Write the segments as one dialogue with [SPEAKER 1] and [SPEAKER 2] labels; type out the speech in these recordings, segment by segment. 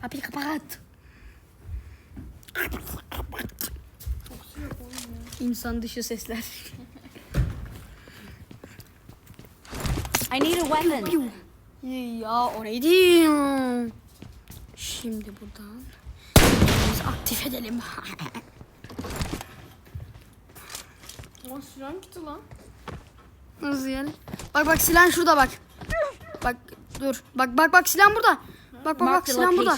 [SPEAKER 1] Kapıyı kapat. İnsan dışı sesler.
[SPEAKER 2] I need a weapon.
[SPEAKER 1] ya o neydi? Şimdi buradan biz aktif edelim.
[SPEAKER 3] Ama silahım gitti lan.
[SPEAKER 1] Nasıl yani? Bak bak silah şurada bak. Bak dur. Bak bak bak silah burada. Bak bak bak silah burada.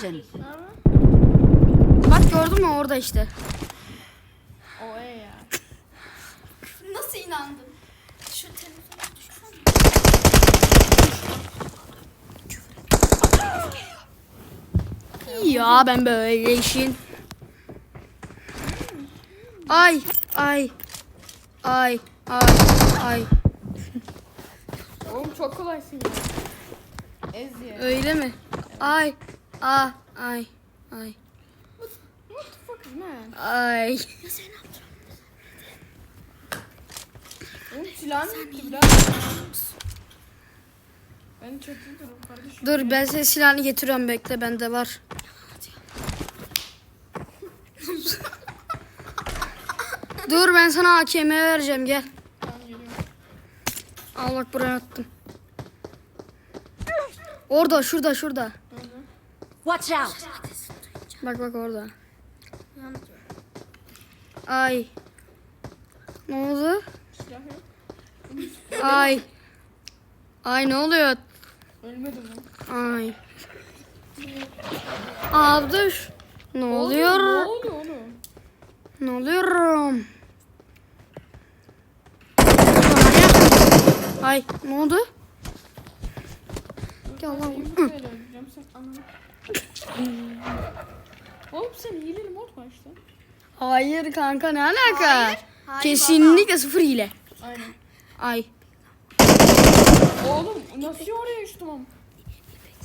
[SPEAKER 1] Bak gördün mü orada işte.
[SPEAKER 3] O e ya.
[SPEAKER 1] Nasıl inandın? Şu telefonu. Ya ben böyle işin. Ay ay ay ay ay.
[SPEAKER 3] Oğlum çok kolaysın ya. Ez ye.
[SPEAKER 1] Öyle mi? Ay ah ay ay
[SPEAKER 3] What the fuck is man?
[SPEAKER 1] ay.
[SPEAKER 3] Oğlum silahım gitti biraz. Ben çekil durum kardeşim.
[SPEAKER 1] Dur ben senin silahını getiriyorum bekle bende var. Dur ben sana AKM vereceğim gel. Al bak buraya attım. Orada şurada şurada.
[SPEAKER 2] Watch out.
[SPEAKER 1] Bak bak orada. Ay. Ne oldu? Ay. Ay ne oluyor?
[SPEAKER 3] Ölmedim lan.
[SPEAKER 1] Ay. Abdüş. Ne oluyor?
[SPEAKER 3] Ne oluyor oğlum?
[SPEAKER 1] Ne oluyorum? Ay ne oldu? Gel lan.
[SPEAKER 3] Oğlum sen hileli mod mu açtın?
[SPEAKER 1] Hayır kanka ne alaka? Kesinlikle sıfır hile.
[SPEAKER 3] Aynen.
[SPEAKER 1] Ay.
[SPEAKER 3] Oğlum nasıl oraya açtım ama?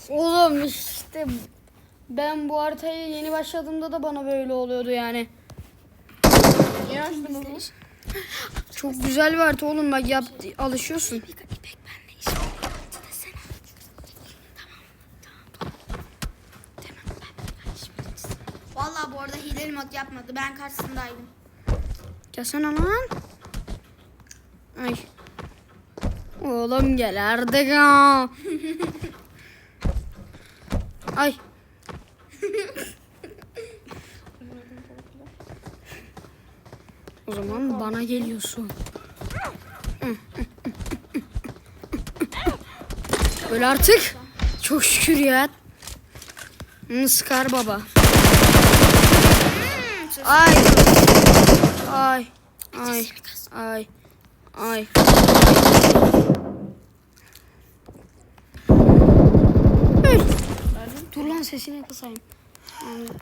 [SPEAKER 1] Oğlum işte ben bu haritaya yeni başladığımda da bana böyle oluyordu yani.
[SPEAKER 3] Niye açtın onu?
[SPEAKER 1] Çok güzel bir harita oğlum bak yap alışıyorsun.
[SPEAKER 4] Vallahi bu arada hileli mod yapmadı. Ben karşısındaydım.
[SPEAKER 1] Gelsene lan. Ay. Oğlum gel artık ha. Ay. o zaman bana geliyorsun. Öl artık. Çok şükür ya. Sıkar baba. Ay. Ay. Ay. Ay. Ay. Dur lan sesini kısayım.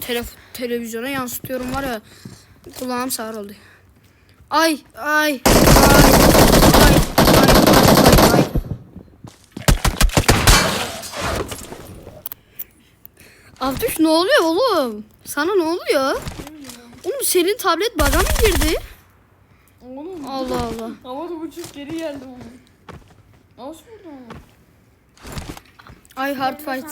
[SPEAKER 1] Telef televizyona yansıtıyorum var ya. Kulağım sağır oldu. Ay ay ay ay ay ay ay. Abdüş ne oluyor oğlum? Sana ne oluyor? Oğlum senin tablet baga mı girdi?
[SPEAKER 3] Oğlum.
[SPEAKER 1] Allah Allah.
[SPEAKER 3] Havada uçup geri geldim onu. Nasıl vurdu onu?
[SPEAKER 1] Ay hard fight.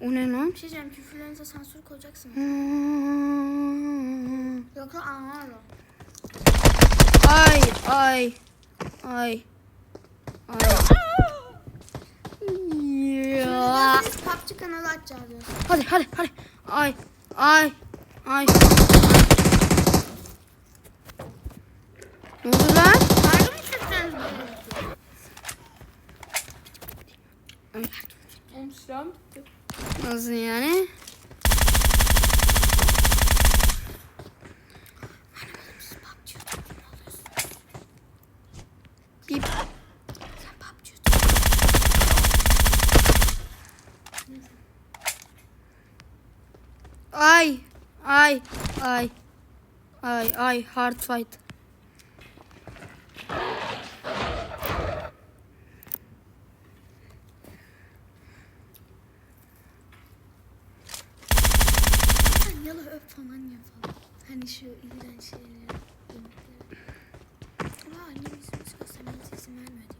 [SPEAKER 1] O ne lan?
[SPEAKER 4] Bir şey diyeceğim. Küfürlerinize sansür koyacaksın.
[SPEAKER 1] Hmm.
[SPEAKER 4] Yoksa anlarım.
[SPEAKER 1] Ay ay ay ay. Ya.
[SPEAKER 4] Biz PUBG kanalı açacağız.
[SPEAKER 1] Hadi hadi hadi. Ay ay ay. Ne oldu lan?
[SPEAKER 4] Harbi mi küfürleriniz böyle?
[SPEAKER 3] Silahım gitti.
[SPEAKER 1] Nasıl yani? Ay, ay, ay, ay, ay, hard fight.
[SPEAKER 4] Yalı öp falan yapalım. Hani şu iğrenç şeyleri. Aa annem çıkarsa benim sesim vermiyor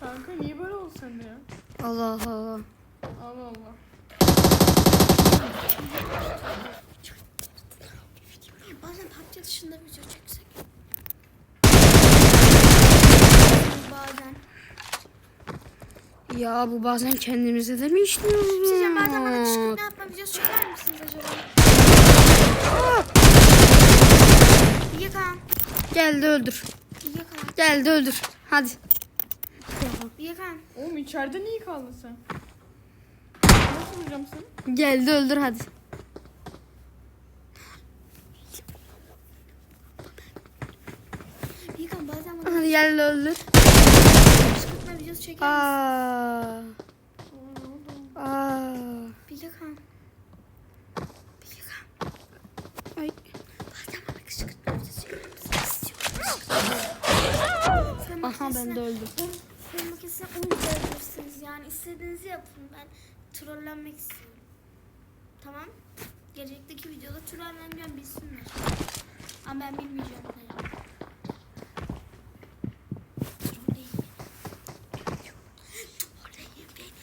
[SPEAKER 3] Kanka niye böyle oldu sende ya?
[SPEAKER 1] Allah Allah.
[SPEAKER 3] Allah Allah.
[SPEAKER 4] Bazen PUBG dışında video çeksek. Bazen.
[SPEAKER 1] Ya bu bazen kendimize de mi işliyoruz?
[SPEAKER 4] Bir şey bazen bana kışkırtma yapma videosu çeker misiniz acaba? İyi kan.
[SPEAKER 1] Geldi öldür.
[SPEAKER 4] İyi kan.
[SPEAKER 1] Geldi öldür. Hadi.
[SPEAKER 4] İyi kan.
[SPEAKER 3] Oğlum içeride niye kaldın sen? Nasıl vuracağım seni?
[SPEAKER 1] Geldi öldür hadi.
[SPEAKER 4] İyi kan bazen bana
[SPEAKER 1] Hadi geldi öldür.
[SPEAKER 4] Videosu çeker misin?
[SPEAKER 1] Aa. Aa.
[SPEAKER 4] Bir kan. Bir kan.
[SPEAKER 1] Ay.
[SPEAKER 4] Bazen bana kışkırtma videosu çeker misin? İstiyorum.
[SPEAKER 1] Aha ben de öldüm.
[SPEAKER 4] Fırın makinesine un koyabilirsiniz. Yani istediğinizi yapın. Ben trollenmek istiyorum. Tamam. Gelecekteki videoda trolleneceğim bilsinler. Ama ben bilmeyeceğim ne ya. Trolleyin beni. Trolleyin beni.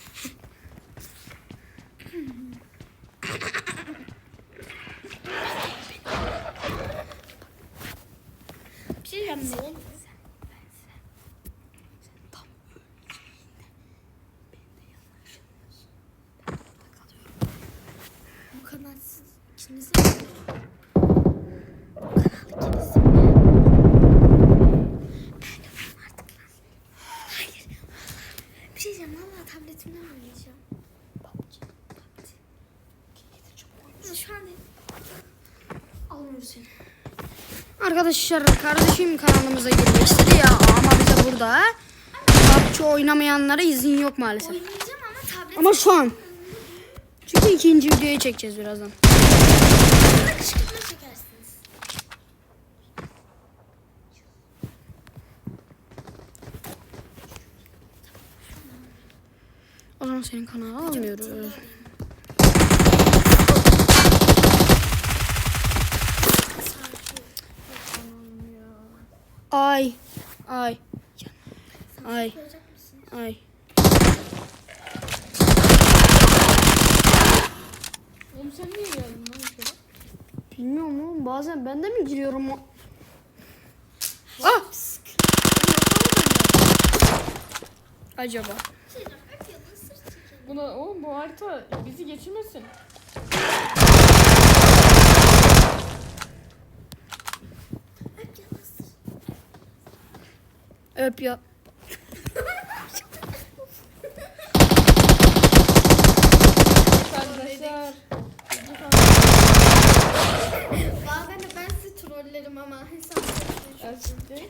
[SPEAKER 4] Şey oluyor? Bu kanal siz ikiniz Bu kanal ikiniz Ben yapayım artık lan. Hayır. vallahi. Bir şey diyeceğim. Valla tabletimden oynayacağım. PUBG. PUBG. Getir çabuk oyna. Şu an değil. Almıyoruz seni.
[SPEAKER 1] Arkadaşlar kardeşim kanalımıza girmek istedi ya ama bize burada PUBG oynamayanlara izin yok maalesef.
[SPEAKER 4] Ama.
[SPEAKER 1] Ama şu an. Çünkü ikinci videoyu çekeceğiz birazdan.
[SPEAKER 4] Bana kışkırtma çekersiniz.
[SPEAKER 1] O zaman senin kanalı almıyoruz. Ay. Ay. Ay. Ay.
[SPEAKER 3] Oğlum sen niye geldin lan içeri?
[SPEAKER 1] Bilmiyorum oğlum bazen ben de mi giriyorum o? Ah! Acaba.
[SPEAKER 3] Buna oğlum bu harita bizi geçirmesin.
[SPEAKER 4] Öp
[SPEAKER 1] ya.
[SPEAKER 3] Kardeşler.
[SPEAKER 4] Bazen de ben sizi trollerim ama hesap
[SPEAKER 3] Erkekler.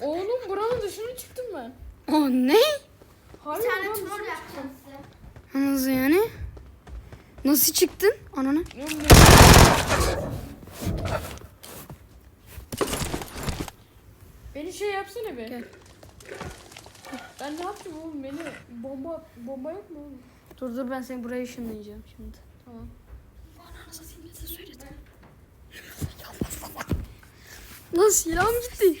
[SPEAKER 3] Oğlum buranın dışına çıktım ben.
[SPEAKER 1] O ne?
[SPEAKER 3] Harbi
[SPEAKER 4] Bir tane
[SPEAKER 3] buranın
[SPEAKER 4] troll
[SPEAKER 3] dışına
[SPEAKER 4] yapacağım size.
[SPEAKER 1] Nasıl yani? Nasıl çıktın? Ananı
[SPEAKER 3] ne? Beni şey yapsana be.
[SPEAKER 1] Gel.
[SPEAKER 3] Ben ne yaptım oğlum beni bomba bomba yok mu oğlum?
[SPEAKER 1] Dur dur ben seni buraya ışınlayacağım şimdi.
[SPEAKER 3] Tamam.
[SPEAKER 1] Lan silahım gitti.